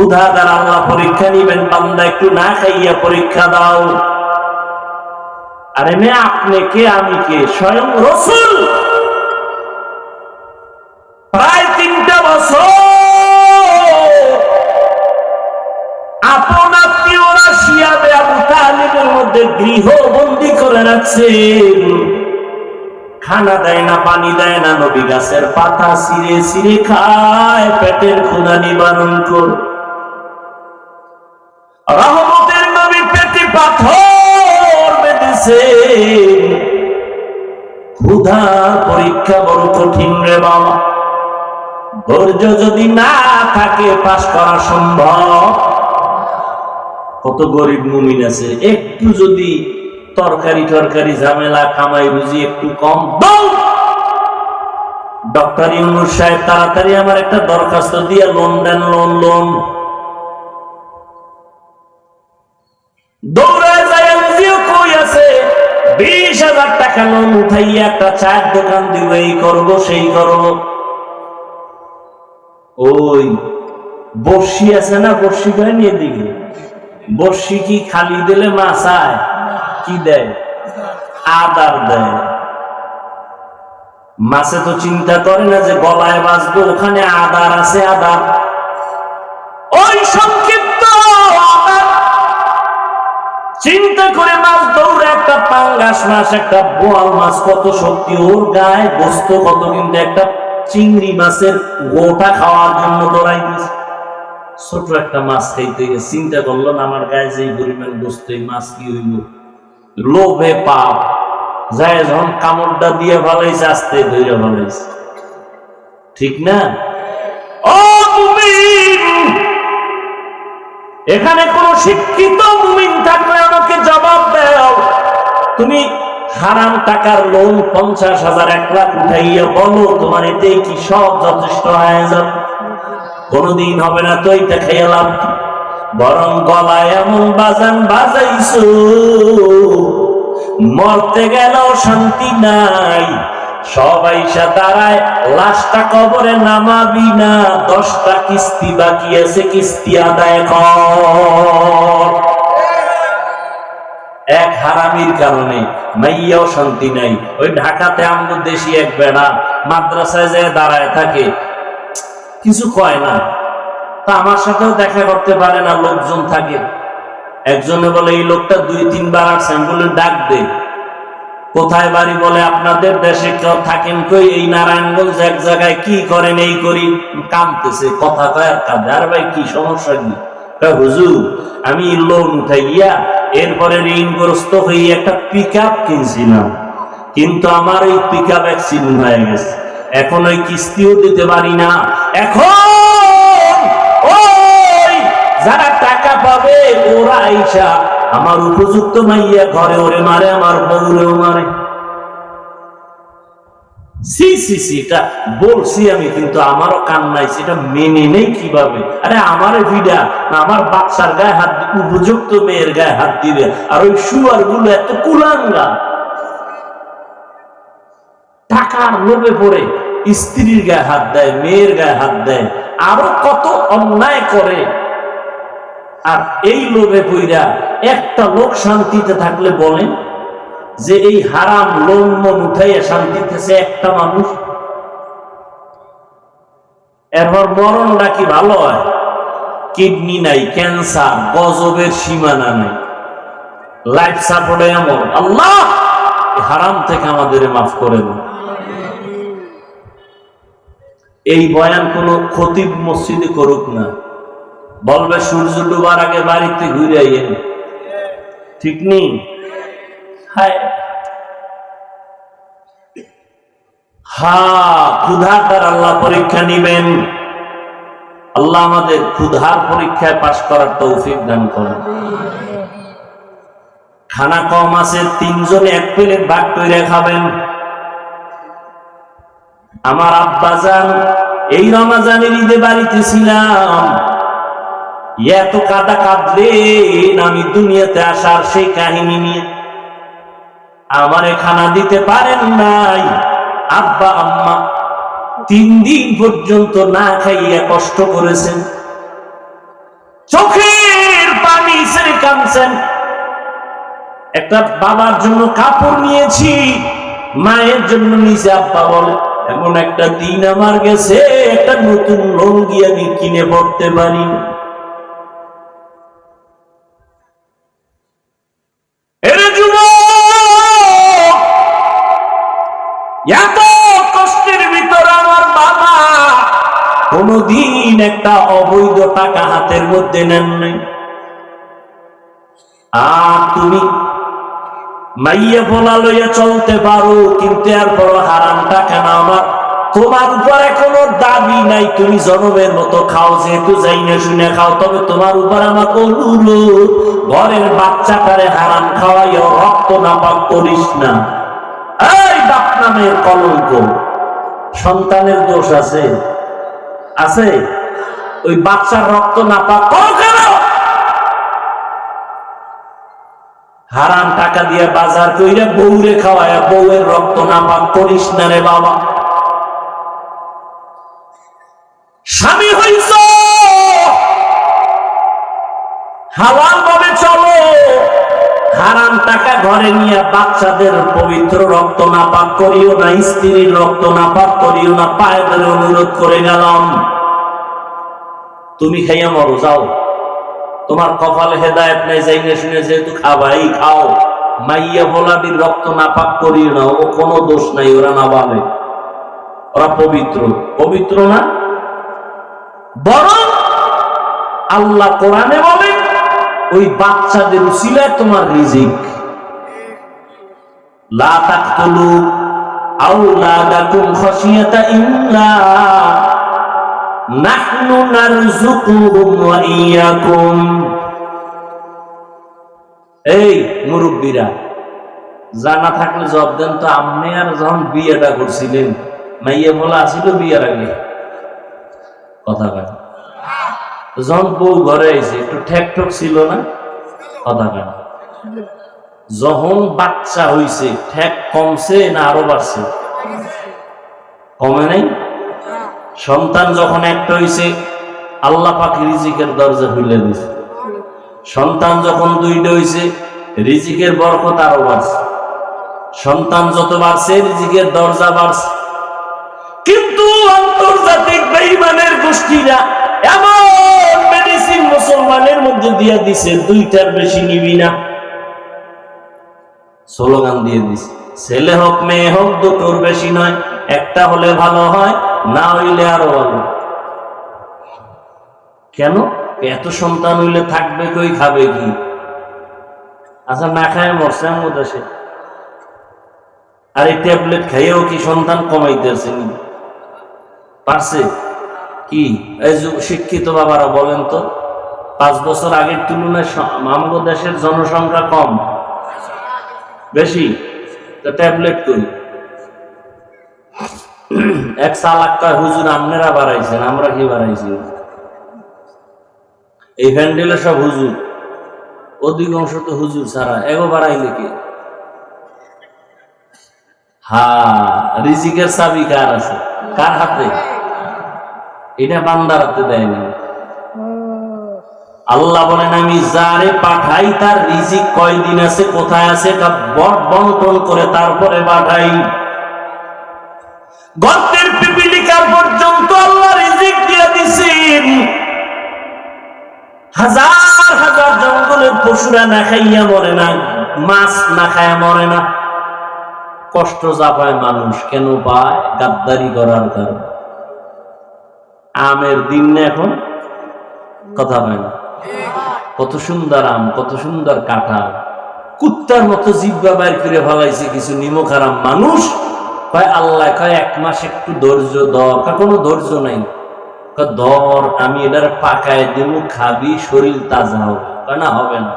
ক্ষুধা দ্বারা আল্লাহ পরীক্ষা নিবেন, বান্দা একটু না খাইয়া পরীক্ষা দাও। আরে মেয়ে আপনি কে, আমি কে? স্বয়ং রসুল। প্রায় তিনটা বছর। আপন আত্মীয়রা শিয়াবে আবু মধ্যে করে রাখছেন। খানা দেয় না, পানি দেয় না, নবী গাছের পাতা সিরে সিরে খায়, পেটের ক্ষুধা নিবারণ কর। পাথর বেঁধেছে। ক্ষুধা পরীক্ষা বড় কঠিন রে বাবা। ধৈর্য যদি না থাকে পাশ করা সম্ভব। কত গরিব মুমিন আছে। একটু যদি তরকারি টরকারি ঝামেলা, কামাই রুজি একটু কম ডক্টর ইউনুস সাহেব, তাড়াতাড়ি আমার একটা দরখাস্ত দিয়ে লোন দেন লোন লোন দৌড়ায় হাজার টাকা লোন উঠাইয়া একটা চায়ের দোকান দিব, এই করব, সেই করব। ওই বর্ষি আছে না বর্ষি করে নিয়ে দিকে বর্ষি কি খালি দিলে মাছ কি দেয়? আদার দেয়। মাছে তো চিন্তা করে না যে গলায় বাঁচবো, ওখানে আদার আছে, আদার। ওই সংক্ষিপ্ত চিন্তা করে মাছ দৌড়ে একটা পাঙ্গাস মাছ, একটা বোয়াল মাছ, কত শক্তি ওর গায়ে গোস্ত, কত কিন্তু একটা চিংড়ি মাছের গোটা খাওয়ার জন্য দৌড়াই দিয়েছে। ছোট একটা মাছ খাইতে গিয়ে চিন্তা করল না আমার গায়ে যে পরিমাণ গোস্ত, এই মাছ কি হইব লোভে পাপ। যায় যখন কামড়টা দিয়ে ভালাইছে আস্তে ধরে ভালাইছে ঠিক না? এখানে কোন শিক্ষিত মুমিন থাকলে আমাকে জবাব দাও। তুমি হারাম টাকার লোন পঞ্চাশ হাজার, এক লাখ উঠাইয়া বলো, তোমার এতে কি সব যথেষ্ট হয়ে যাবে? কোনদিন হবে না তো এটা খেয়ালাম বরং গলায় এমন বাজান বাজাইছো, মরতে গেলেও শান্তি নাই। সবাই দাঁড়ায়, লাশটা কবরে নামাবি না, দশটা কিস্তি বাকি আছে, কিস্তি আদায় কর। এক হারামির কারণে মাইয়াও শান্তি নাই। ওই ঢাকাতে আমগো দেশি এক বেড়া, মাদ্রাসায় যায় দাঁড়ায় থাকে। কিছু কয় না। তা আমার সাথেও দেখা করতে পারে না, লোকজন থাকে। একজনে বলে, এই লোকটা দুই, তিনবার আমি ডাক দে। কোথায় বাড়ি বলে আপনাদের দেশে কেউ থাকেন কই? এই নারায়ণগঞ্জ এক জায়গায় কি করেন, এই করি? কামতেছে কথা কয় কাঁদে। আর ভাই, কি সমস্যা কি? হুজুর, আমি লোন উঠাইয়া এরপরে ঋণগ্রস্ত হয়ে একটা পিক আপ কিনছিলাম। কিন্তু আমার ওই পিক আপ অ্যাক্সিডেন্ট হয়ে গেছে। এখন ওই কিস্তিও দিতে পারি না। এখন ওই যারা টাকা পাবে, ওরা আইসা আমার উপযুক্ত মাইয়া ঘরে ওরে মারে, আমার বউরেও মারে। সি সি সি, এটা বলছি আমি, কিন্তু আমারও সেটা মেনে নেই কীভাবে? আরে আমার ভিডা আমার বাচ্চার গায়ে হাত উপযুক্ত মেয়ের গায়ে হাত দিবে, আর ওই শুয়ারগুলো এত কুলাঙ্গা। টাকার লোভে পড়ে স্ত্রীর গায়ে হাত দেয়, মেয়ের গায়ে হাত দেয়, আরও কত অন্যায় করে। আর এই লোভে পইরা একটা লোক শান্তিতে থাকলে বলেন যে এই হারাম লোন মন উঠাইয়া শান্তিতে সে একটা মানুষ। এরপর মরণটা কি ভালো হয়? কিডনি নাই, ক্যান্সার, গজবের সীমানা নাই। লাইফ সাপোর্টে এমন, আল্লাহ হারাম থেকে আমাদের মাফ করে দেন এই বয়ান কোন খতিব মসজিদে করুক না। বলবে, সূর্য ডুবার আগে বাড়িতে ঘুরে আইয়েন ঠিক নেই হা ক্ষুধাটার আল্লাহ পরীক্ষা নিবেন। আল্লাহ আমাদের ক্ষুধার পরীক্ষায় পাশ করার তৌফিক দান করেন। খানা কম আছে, তিনজন এক প্লেট ভাগ করে খাবেন। আমার আব্বা যান, এই রমাজানের ঈদে বাড়িতে ছিলাম এত কাদা কাঁদলেন আমি দুনিয়াতে আসার সেই কাহিনী নিয়ে। আমারে খানা দিতে পারেন নাই। আব্বা, আম্মা, তিন দিন পর্যন্ত না খাইয়া কষ্ট করেছেন। চোখের পানি ছেড়ে কানছেন একটা বাবার জন্য কাপড় নিয়েছি, মায়ের জন্য নিজে আব্বা বলে, এমন একটা দিন আমার গেছে, একটা নতুন লঙ্গি আমি কিনে পড়তে পারি এত কষ্টের ভিতর আমার বাবা কোনদিন একটা অবৈধ টাকা হাতের মধ্যে নেন নাই। আর তুমি মাইয়া বলা লইয়া চলতে পারো, কিন্তু এরপর হারাম টাকা না আমার। তোমার উপরে কোনো দাবি নাই, তুমি জনমের মতো খাও, যেহেতু যাই না শুনে খাও, তবে তোমার উপর আমার অনুরোধ, ঘরের বাচ্চাটারে হারাম খাওয়াইও, রক্ত নাপাক করিস না। বাপ নামের কলঙ্ক। সন্তানের দোষ আছে? আছে? ওই বাচ্চার রক্ত করো কেন হারাম টাকা দিয়ে বাজার বউরে খাওয়ায় বউয়ের রক্ত নাপাক করিস না রে বাবা। স্বামী হইছ! হালাল ভাবে চলো। হারাম টাকা ঘরে নিয়ে বাচ্চাদের পবিত্র রক্ত নাপাক করিও না, স্ত্রীর রক্ত নাপাক করিও না পায়ে ধরে অনুরোধ করে গেলাম। তুমি খাইয়া মরো, যাও। তোমার কপালে হেদায়ত নাই যাই না শুনে যেহেতু খাবাই খাও। মাইয়া ভোলাদির রক্ত নাপাক করিও না, ও কোনো দোষ নাই, ওরা না বলে ওরা পবিত্র। পবিত্র না? বরং আল্লাহ কোরআনে বলেন ওই বাচ্চাদের উসিলায় তোমার রিজিক। এই মুরব্বীরা জানা থাকলে জব দেন তো, আপনি আর যখন বিয়েটা করছিলেন, মাইয়া বলা আসিল বিয়ের আগে। কথা কেন যখন বউ ঘরে আইছে, একটু ঠেক ঠক ছিল না? কথা কেন যখন বাচ্চা হইছে, ঠেক কমছে না আরও বাড়ছে? কমে নাই? সন্তান যখন একটা হইছে, আল্লাহ পাক রিজিকের দরজা খুলে দিছে। সন্তান যখন দুইটা হইছে, রিজিকের বরকত আরও বাড়ছে। সন্তান যত বাড়ছে, রিজিকের দরজা বাড়ছে। কিন্তু আন্তর্জাতিক বেইমানের গোষ্ঠীরা এমন মুসলমানের মধ্যে দিয়ে দিছে, দুইটার বেশি নিবি না। স্লোগান দিয়ে দিছে, ছেলে হোক, মেয়ে হোক, দুটোর বেশি নয়, একটা হলে ভালো হয়, না হইলে আরও ভালো। কেন? এত সন্তান হইলে থাকবে কই, খাবে কি? আচ্ছা না খায় মরছে আমার দেশে আর এই ট্যাবলেট খাইয়েও কি সন্তান কমাইতেছে পারছে? কি? এই শিক্ষিত বাবারা বলেন তো। পাঁচ বছর আগের তুলনায় আমাগো দেশের জনসংখ্যা কম। বেশি? ট্যাবলেট করি। এক সালাক কয় হুজুর আপনারা বাড়াইছেন, আমরা কি বাড়াইছি? এই হ্যান্ডেলে সব হুজুর। অধিকাংশ তো হুজুর ছাড়া। এগো বাড়াইলে কি? হা, রিজিকের চাবি কার আছে? কার হাতে? এটা বান্দার হাতে দেয় না আল্লাহ বলেন, আমি যারে পাঠাই, তার রিজিক কয়দিন আছে, কোথায় আছে, এটা বট বন্টন করে তারপরে পাঠাই। গর্তের পিপিলিকার পর্যন্ত আল্লাহ রিজিক দিয়ে দিছেন। হাজার হাজার জঙ্গলের পশুরা না খাইয়া মরে না, মাছ না খাইয়া মরে না। কষ্ট যা পায় মানুষ কেন পায়? গাদ্দারি করার কারণে। আমের দিন এখন? কথা পায় না। কত সুন্দর আম, কত সুন্দর কাঁঠাল। কুত্তার মতো জিব্বা বাইর করে ফেলাইছে কিছু নিমক হারাম মানুষ। কয়, আল্লাহ, কয়, এক মাস একটু ধৈর্য ধর। কয়, কোনো ধৈর্য নাই। ধর, আমি এটার পাকায় দেবো, খাবি, শরীর তাজা হবে। না হবে না।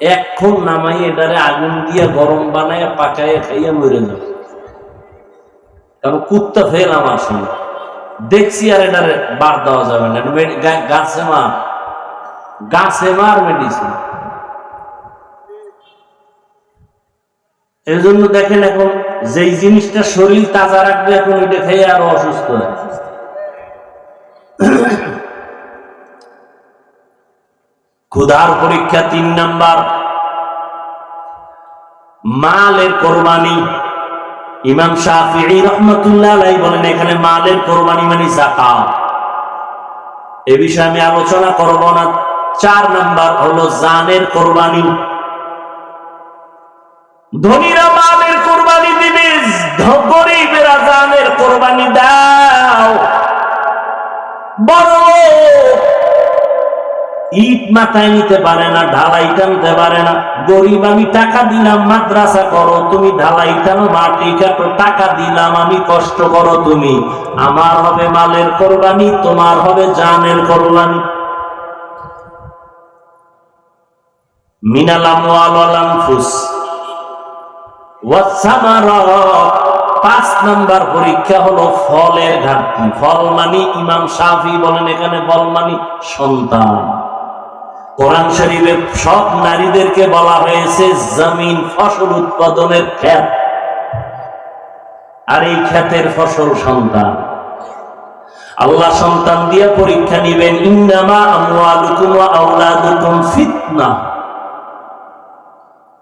এখন নামাই এটারে আগুন দিয়ে গরম বানায়, পাকায় খাইয়া মরে যাবে। কারণ কুত্তা ফের আমার সঙ্গে। দেখছি আর এটারে বার দেওয়া যাবে না। এটা মে- গাছে মার গাছে মার মেডিসিন এর জন্য দেখেন এখন যেই জিনিসটা শরীর তাজা রাখবে, এখন ওইটা খেয়ে আরও অসুস্থ হয় ক্ষুধার পরীক্ষা তিন নাম্বার। মালের কোরবানি। ইমাম শাফিঈ রহমতুল্লাহ বলেন, এখানে মালের কোরবানি মানে যাকাত। এ বিষয়ে আমি আলোচনা করব না। চার নাম্বার হলো জানের কোরবানি। ধনীরা মালের কোরবানি দিবে, গরিবেরা জানের কোরবানি দাও। বড় ইট মাথায় নিতে পারে না, ঢালাই টানতে পারে না। গরিব, আমি টাকা দিলাম, মাদ্রাসা করো, তুমি ঢালাই টানো, মাটি কাটো, টাকা দিলাম, আমি কষ্ট করো তুমি। আমার হবে মালের কোরবানি, তোমার হবে জানের কোরবানি। পাঁচ নাম্বার পরীক্ষা হলো ফলের ঘাটতি। ফল মানে ইমাম শাফি বলেন এখানে, ফল মানে সন্তান। কোরআন শরীফে সব নারীদেরকে বলা হয়েছে জমিন ফসল উৎপাদনের ক্ষেত। আর এই ক্ষেতের ফসল সন্তান। আল্লাহ সন্তান দিয়ে পরীক্ষা নিবেন ইন্দামা আমওয়ালুকুম ওয়া ফিতনা।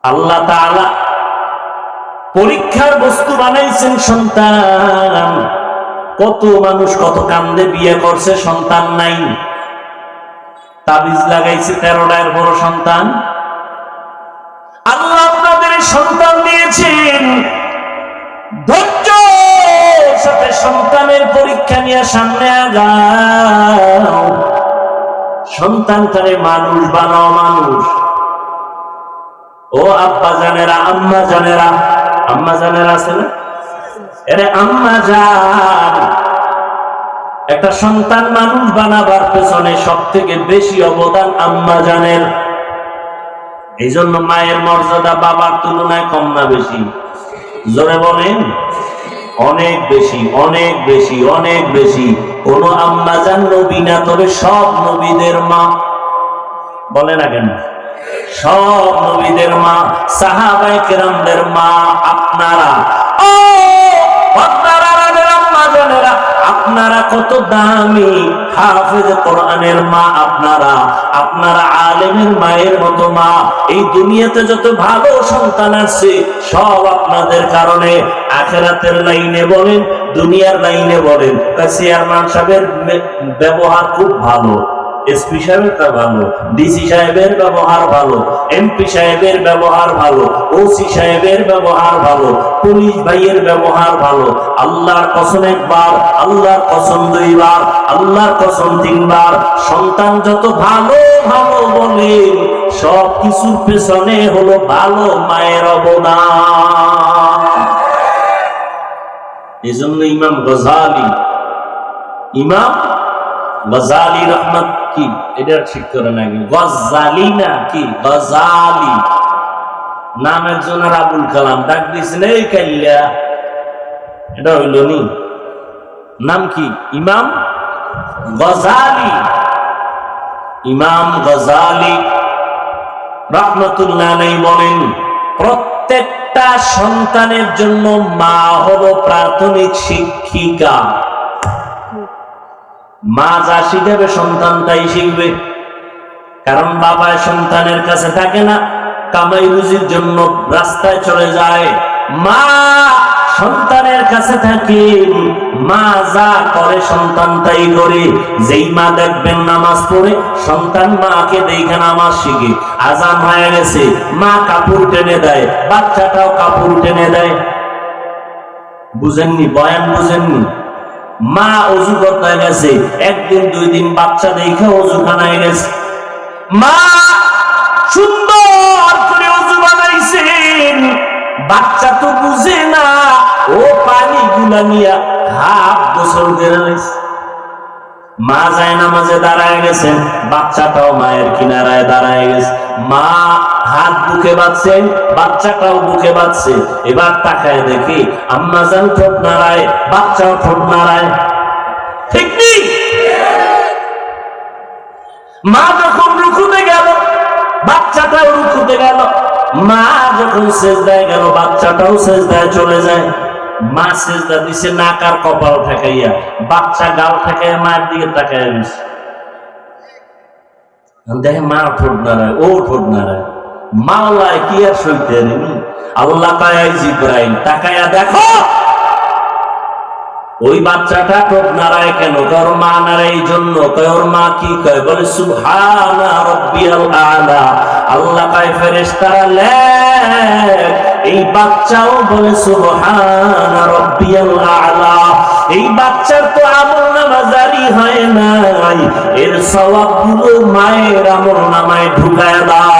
আল্লাহ পরীক্ষার বস্তু বানাইছেন সন্তান। কত মানুষ কত কান্দে বিয়ে করছে, সন্তান নাই। তাবিজ লাগাইছে তেরোটার বড় সন্তান। আল্লাহ আপনাদের সন্তান দিয়েছেন। ধৈর্য সাথে সন্তানের পরীক্ষা নিয়ে সামনে আগাও। সন্তান তারে মানুষ বানাও মানুষ। ও আব্বা জানেরা, আম্মা জানেরা। আম্মা জানেরা আছে না? এরে আম্মা জান, একটা সন্তান মানুষ বানাবার পেছনে সব থেকে বেশি অবদান আম্মা জানের। এই জন্য মায়ের মর্যাদা বাবার তুলনায় কম না বেশি? জোরে বলেন। অনেক বেশি অনেক বেশি অনেক বেশি। কোন আম্মা জান নবী না, তবে সব নবীদের মা। বলে না। কেন সব নবীদের মা সাহাবাই কেরামদের মা, আপনারা। ও, আপনারা কত দামি হাফেজ কোরআনের মা আপনারা। আপনারা আলেমের মায়ের মতো মা। এই দুনিয়াতে যত ভালো সন্তান আছে, সব আপনাদের কারণে আখেরাতের লাইনে বলেন, দুনিয়ার লাইনে বলেন। চেয়ারম্যান সাহেবের ব্যবহার খুব ভালো। এসপি ভালো ডিসি সাহেবের ব্যবহার ভালো এমপি সাহেবের ব্যবহার ভালো ওসি সাহেবের ব্যবহার ভালো, পুলিশ ভাইয়ের ব্যবহার ভালো, আল্লাহর কসম একবার, আল্লাহর কসম দুইবার, আল্লাহর কসম তিনবার, সন্তান যত ভালো ভালো বলেন সব কিছুর পেছনে হলো ভালো মায়ের অবদান। এই জন্য ইমাম গজালি, ইমাম গজালি রহমত কি? এটা ঠিক করে না গজালি না কি? গজালি। নাম একজনের আবুল কালাম। ডাক দিয়েছেন, এই কাল্লা এটা হইল নি। নাম কি? ইমাম গজালি। ইমাম গজালি রহমতুল্লাহ নেই বলেন, প্রত্যেকটা সন্তানের জন্য মা হলো প্রাথমিক শিক্ষিকা। মা যা শিখাবে সন্তানটাই শিখবে। কারণ বাবা সন্তানের কাছে থাকে না, কামাই রুজির জন্য রাস্তায় চলে যায়। মা সন্তানের কাছে থাকে, মা যা করে সন্তান তাই করে। যেই মা দেখবেন নামাজ পড়ে, সন্তান মাকে দেখে নামাজ শিখে। আজান হয়ে গেছে, মা কাপড় টেনে দেয়, বাচ্চাটাও কাপড় টেনে দেয়। বুঝেননি? বয়ান বুঝেননি? মা অজু করতে গেছে। একদিন, দুই দিন বাচ্চা দেখে অজু খানায় গেছে। মা সুন্দর করে অজু বানাইছেন। বাচ্চা তো বুঝে না, ও পানি গুলা নিয়া হাফ গোসল করে লাইছে মা যায় নামাজে দাঁড়ায় গেছেন, বাচ্চাটাও মায়ের কিনারায় দাঁড়ায় গেছে। মা হাত বুকে বাঁধছেন বাচ্চাটাও বুকে বাঁধছে। এবার তাকায় দেখি আম্মা যান ঠোঁট নাড়ায়, বাচ্চাও ঠোঁট নাড়ায়। ঠিক নেই মা যখন রুকুতে গেল, বাচ্চাটাও রুকুতে গেল। মা যখন সেজদায় গেল, বাচ্চাটাও সেজদায় চলে যায়। মা শেষ সেজদা দিছে নাক আর কপাল ঠেকাইয়া, বাচ্চা গাল ঠেকাইয়া মায়ের দিকে তাকাইয়া দিছে দেখে, মা ঠোঁট নাড়ায়, ও ঠোঁট নাড়ায়। মাওলায় কি আর সইতে আল্লাহ তাকায়া দেখো। ওই বাচ্চাটা নাড়ায় কেন? মা এই জন্য। মা কি কয়? বলে আল্লাহ এই বাচ্চাও বলে সুবহানা রব্বিয়াল এই বাচ্চার তো আমল হয় নাই। এর সওয়াবগুলো মায়ের আমল নামায় ঢুকায় দাও।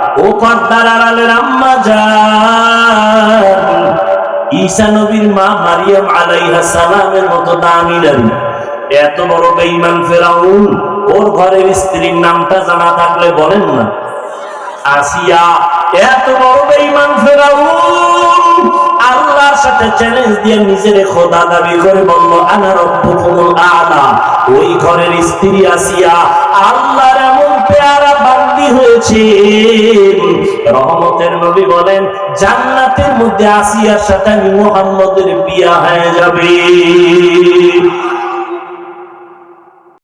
নবীর মা মারিয়াম আলাইহা সালামের মতো দামি নারী এত বড় বেঈমান ফেরাউন, ওর ঘরের স্ত্রীর নামটা জানা থাকলে বলেন না। আসিয়া, এত বড় ফেরাউন, আল্লাহর সাথে চ্যালেঞ্জ দিয়ে নিজের খোদা দাবি করে বলল, আনা রব্বুকুমুল আলা। ওই ঘরের স্ত্রী আসিয়া, আল্লাহর হয়েছে। রহমতের নবী বলেন জান্নাতের মধ্যে আসিয়ার সাথে আমি মোহাম্মদের বিয়া হয়ে যাবে।